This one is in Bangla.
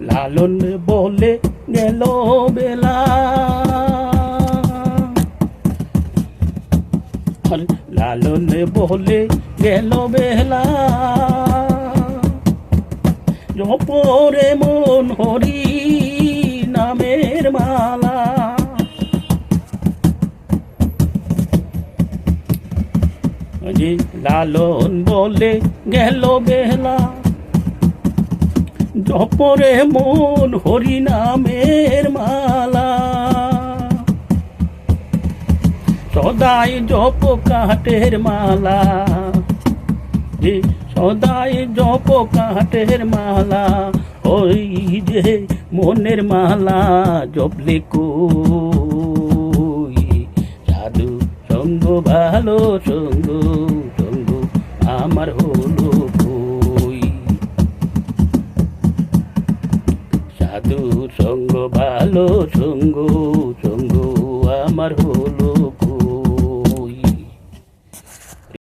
লালন বলে গেল বেলা। লালন বলে গেল বেলা। জপরে মন হরি নামের মালা। লালন বলে গেল বেলা। জপরে মন হরি নামের মালা। সদাই জপ কাঠের মালা। সদাই জপ কাঠের মালা, ওই যে মনের মালা জপলে কই? সাধু সঙ্গ, ভালো সঙ্গ। সাধু সঙ্গ ভালো সঙ্গ সঙ্গ আমার হলো।